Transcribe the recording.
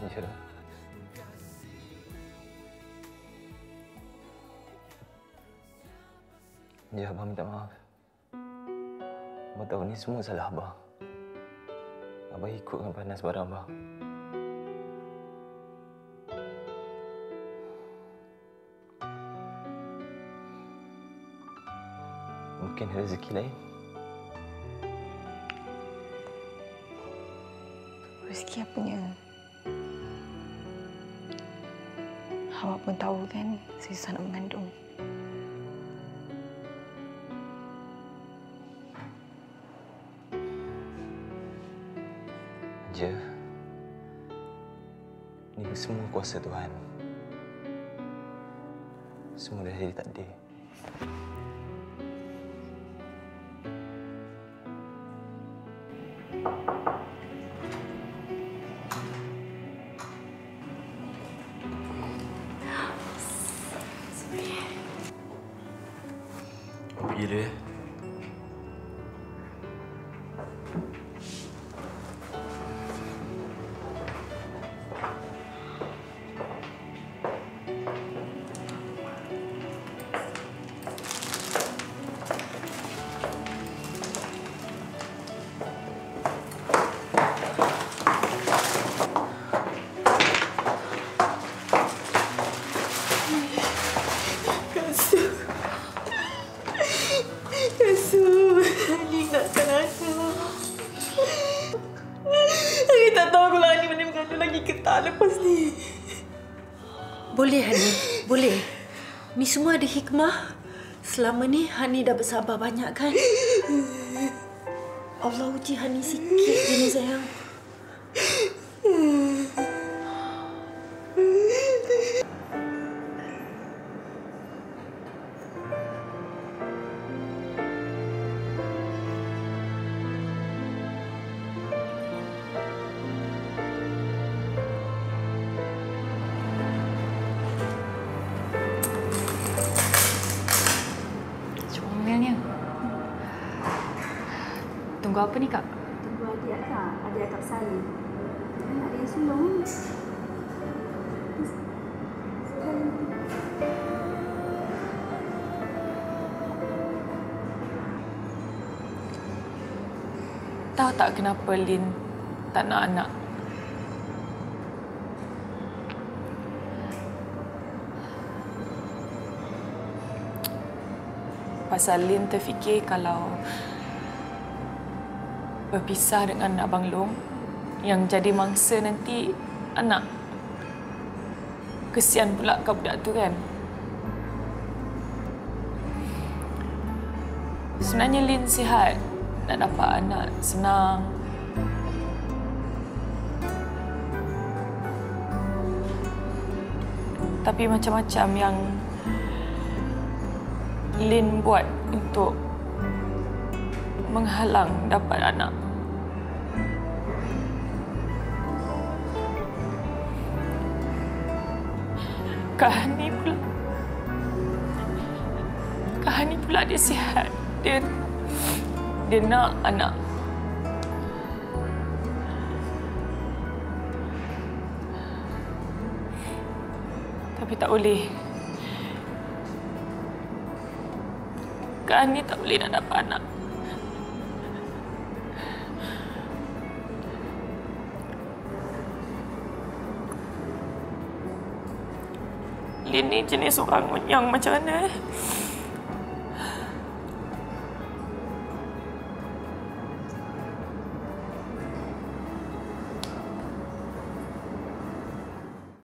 Ya. Ya, Abang minta maaf. Abang tahu ni semua salah Abang. Abang ikut dengan panas barang Abang. Mungkin rezeki lain. Rezeki apanya? Awak pun tahu kan, saya susah nak mengandung. Je. Ini semua kuasa Tuhan. Semua dah jadi takdir. Pergi dia. querer. Lagi ke tak lepas ni. Boleh Hani, boleh. Ni semua ada hikmah. Selama ni Hani dah bersabar banyak kan? Allah uji Hani sikit je ni sayang. Tunggu apa ni, Kak? Tunggu adik akak. Adik akak saya. Ada yang sulung. Tahu tak kenapa Lin tak nak anak? Pasal Lin terfikir kalau berpisah dengan Abang Long yang jadi mangsa nanti anak. Kesian pula kau budak tu kan? Sebenarnya Lin sihat. Nak dapat anak senang. Tapi macam-macam yang Lin buat untuk menghalang dapat anak. Kak Hani pula. Kak Hani pula dia sihat. Dia dia nak anak. Tapi tak boleh. Kak Ani tak boleh nak dapat anak. Lin ni jenis orang yang macam mana eh?